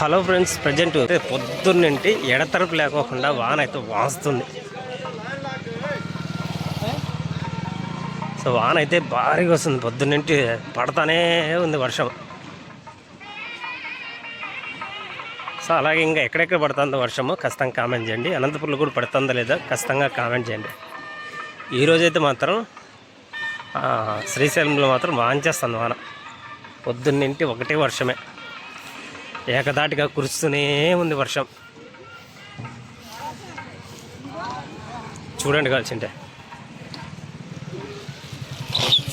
Hello friends present పొద్దున్నంటి ఎడతరపు లేకోకుండా వాన అయితే వాస్తుంది. సో వాన అయితే భారీగా వస్తుంది. పొద్దున్నంటి పడతానే ఉంది వర్షం. సో అలాగే ఇంకా ఎక్కడెక్కడ పడుతుందో వర్షము? ఖచ్చితంగా కామెంట్ చేయండి. అనంతపురంలో కూడా పడుతుందో లేదో? ఖచ్చితంగా కామెంట్ చేయండి. ఈరోజైతే మాత్రం శ్రీశైలంలో మాత్రం వాంచేస్తుంది వాన. పొద్దున్నింటి ఒకటే వర్షమే. ఏకదాటిగా కురుస్తూనే ఉంది వర్షం. చూడండి కాల్చింటే.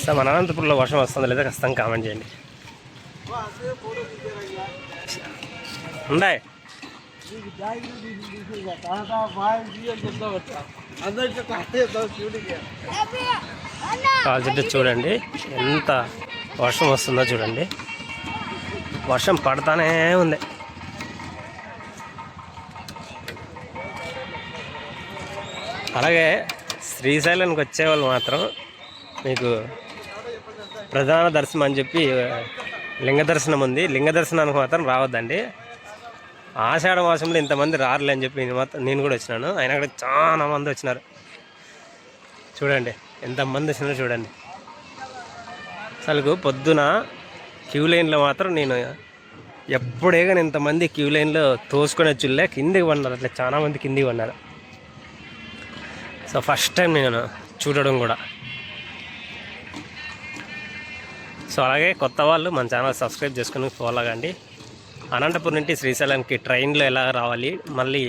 సార్ మన అనంతపురంలో వర్షం వస్తుందో లేదా ఖచ్చితంగా కామెంట్ చేయండి. ఉండాయి కాల్చింటే చూడండి ఎంత వర్షం వస్తుందో చూడండి. వర్షం పడతానే ఉంది. అలాగే శ్రీశైలానికి వచ్చేవాళ్ళు మాత్రం మీకు ప్రధాన దర్శనం అని చెప్పి లింగ దర్శనం ఉంది. లింగ దర్శనానికి మాత్రం రావద్దండి. ఆషాఢ మాసంలో ఇంతమంది రారులే అని చెప్పి నేను మాత్రం నేను కూడా వచ్చినాను. ఆయన కూడా చాలా మంది వచ్చినారు. చూడండి ఎంతమంది వచ్చినారో చూడండి. అసలు పొద్దున క్యూ లైన్లో మాత్రం నేను ఎప్పుడే కానీ ఇంతమంది క్యూ లైన్లో తోసుకొని వచ్చులే కిందికి పడినారు. అట్లా చాలా మంది కిందికి పడినారు. సో ఫస్ట్ టైం నేను చూడడం కూడా. సో అలాగే కొత్త వాళ్ళు మన ఛానల్ సబ్స్క్రైబ్ చేసుకుని ఫాలో అవ్వండి అనంతపురం నుండి శ్రీశైలంకి ట్రైన్లో ఎలా రావాలి మళ్ళీ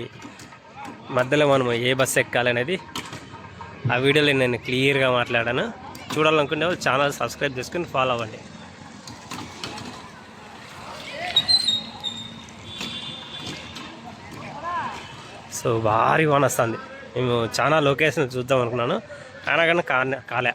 మధ్యలో మనం ఏ బస్సు ఎక్కాలి అనేది ఆ వీడియోలో నేను క్లియర్గా మాట్లాడాను. చూడాలనుకునే వాళ్ళు ఛానల్ సబ్స్క్రైబ్ చేసుకుని ఫాలో అవ్వండి. సో భారీ వాన వస్తుంది. మేము చాలా లొకేషన్ చూద్దాం అనుకున్నాను. అయినా కానీ కానే కాలే.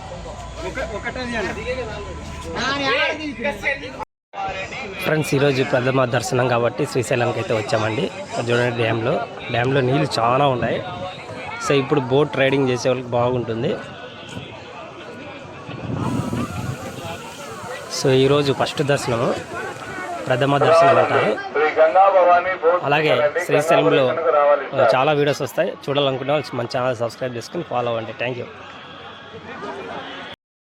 ఫ్రెండ్స్ ఈరోజు ప్రథమ దర్శనం కాబట్టి శ్రీశైలంకి అయితే వచ్చామండి. చూడండి డ్యామ్లో. డ్యామ్లో నీళ్ళు చాలా ఉన్నాయి. సో ఇప్పుడు బోట్ రైడింగ్ చేసే వాళ్ళకి బాగుంటుంది. సో ఈరోజు ఫస్ట్ దర్శనము. ప్రథమ దర్శనం అంటారు. అలాగే శ్రీశైలంలో చాలా వీడియోస్ వస్తాయి. చూడాలనుకునే వాళ్ళు మన ఛానల్ సబ్స్క్రైబ్ చేసుకుని ఫాలో అవ్వండి. Thank you.